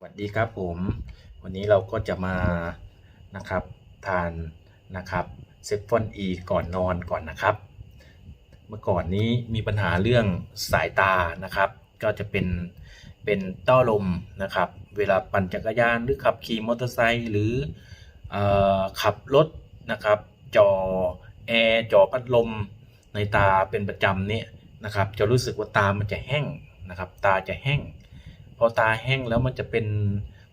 สวัสดีครับผม วันนี้เราก็จะมานะครับทานนะครับเซฟฟอนอีก่อนนอนก่อนนะครับ เมื่อก่อนนี้มีปัญหาเรื่องสายตานะครับ ก็จะเป็นเป็นต้อลมนะครับ เวลาปั่นจักรยานหรือขับขี่มอเตอร์ไซค์หรือเออขับรถนะครับจอแอร์จอพัดลมในตาเป็นประจำเนี่ยนะครับ จะรู้สึกว่าตามันจะแห้งนะครับ ตาจะแห้ง พอตาแห้งแล้วมันจะเป็น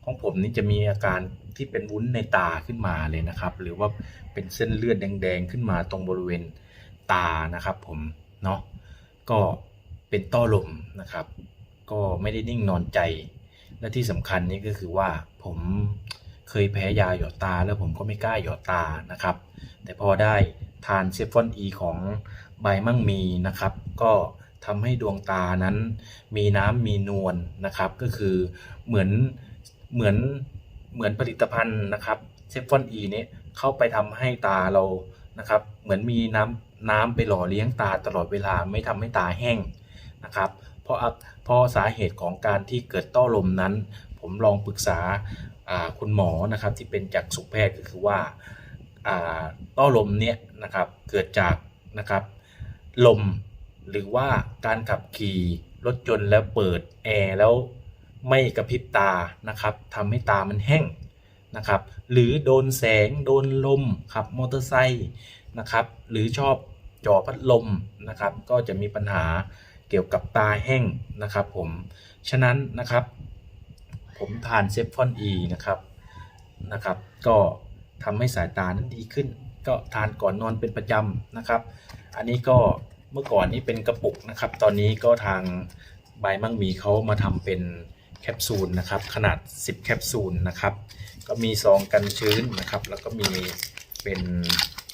ของผมนี่จะมีอาการที่เป็นวุ้นในตาขึ้นมาเลยนะครับ หรือว่าเป็นเส้นเลือดแดง ๆ ขึ้นมาตรงบริเวณตานะครับผมเนาะก็เป็นต้อลมนะครับ ก็ไม่ได้นิ่งนอนใจ และที่สำคัญนี่ก็คือว่าผมเคยแพ้ยาหยอดตาแล้วผมก็ไม่กล้าหยอดตานะครับ แต่พอได้ทานเซฟฟอนอีของใบมั่งมีนะครับ ก็ ทำให้ดวงตานั้นมีน้ำมีนวลนะครับ ก็คือเหมือนเหมือนเหมือนผลิตภัณฑ์นะครับเซฟฟอนอีนี้เข้าไปทำให้ตาเรานะครับ เหมือนมีน้ำน้ำไปหล่อเลี้ยงตาตลอดเวลาไม่ทำให้ตาแห้งนะครับ เพราะเพราะสาเหตุของการที่เกิดต้อลมนั้น ผมลองปรึกษาคุณหมอนะครับที่เป็นจักษุแพทย์ก็คือว่าอ่าต้อลมเนี่ยนะครับเกิดจากนะครับลม หรือว่าการขับขี่รถยนต์แล้วเปิดแอร์แล้วไม่กระพริบตานะครับทำให้ตามันแห้งนะครับ หรือโดนแสงโดนลมขับมอเตอร์ไซค์นะครับ หรือชอบจ่อพัดลมนะครับ ก็จะมีปัญหาเกี่ยวกับตาแห้งนะครับผม ฉะนั้นนะครับ ผมทานเซฟฟอนอีนะครับนะครับ ก็ทำให้สายตานั้นดีขึ้น ก็ทานก่อนนอนเป็นประจำนะครับ อันนี้ก็ เมื่อก่อนนี้เป็นกระปุกนะครับ ตอนนี้ก็ทางใบมั่งมีเขามาทำเป็นแคปซูลนะครับ ขนาด 10 แคปซูลนะครับ ก็มีซองกันชื้นนะครับ แล้วก็มีเป็น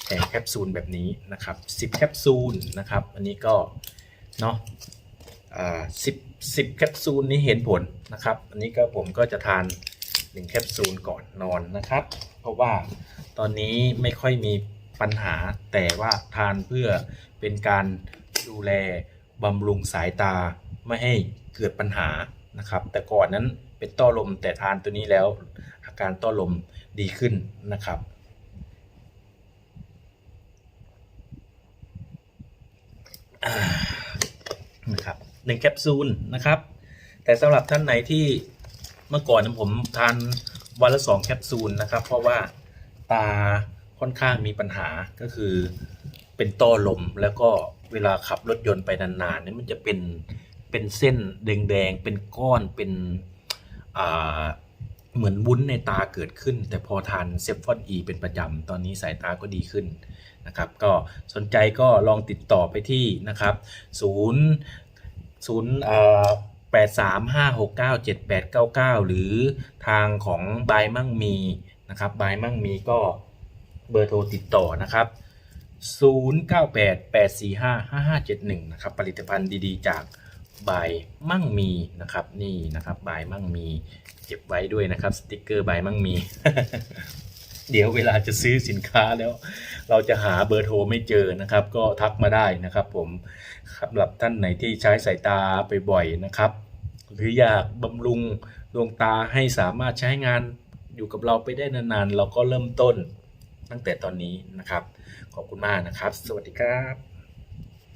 แผงแคปซูลแบบนี้นะครับ 10 แคปซูลนะครับ อันนี้ก็เนาะอ่า10 10แคปซูลนี้เห็นผลนะครับ อันนี้ก็ผมก็จะทาน1แคปซูลก่อนนอนนะครับ เพราะว่าตอนนี้ไม่ค่อยมี ปัญหา แต่ว่าทานเพื่อเป็นการดูแลบำรุงสายตาไม่ให้เกิดปัญหานะครับ แต่ก่อนนั้นเป็นต้อลมแต่ทานตัวนี้แล้ว อาการต้อลมดีขึ้นนะครับนะครับหนึ่งแคปซูลนะครับ แต่สำหรับท่านไหนที่เมื่อก่อนผมทานวันละสองแคปซูลนะครับ เพราะว่าตา ค่อนข้างมีปัญหาก็คือเป็นต้อลมแล้วก็เวลาขับรถยนต์ไปนานๆเนี่ยมันจะเป็นเป็นเส้นแดงๆเป็นก้อนเป็นอ่าเหมือนวุ้นในตาเกิดขึ้น แต่พอทานเซฟฟอนอีเป็นประจำตอนนี้สายตาก็ดีขึ้นนะครับ ก็สนใจก็ลองติดต่อไปที่นะครับศูนย์ศูนย์แปดสามห้าหกเก้าเจ็ดแปดเก้าเก้าหรือทางของบายมั่งมีนะครับบายมั่งมีก็ เบอร์โทรติดต่อนะครับ 0988455571 นะครับ ผลิตภัณฑ์ดีๆ จากบายมั่งมีนะครับ นี่นะครับบายมั่งมีเก็บไว้ด้วยนะครับสติกเกอร์บายมั่งมี เดี๋ยวเวลาจะซื้อสินค้าแล้ว เราจะหาเบอร์โทรไม่เจอนะครับ ก็ทักมาได้นะครับ ผมสำหรับท่านไหนที่ใช้สายตาไปบ่อยนะครับ หรืออยากบำรุงดวงตาให้สามารถใช้งานอยู่กับเราไปได้นานๆ เราก็เริ่มต้น ตั้งแต่ตอนนี้นะครับ ขอบคุณมากนะครับ สวัสดีครับ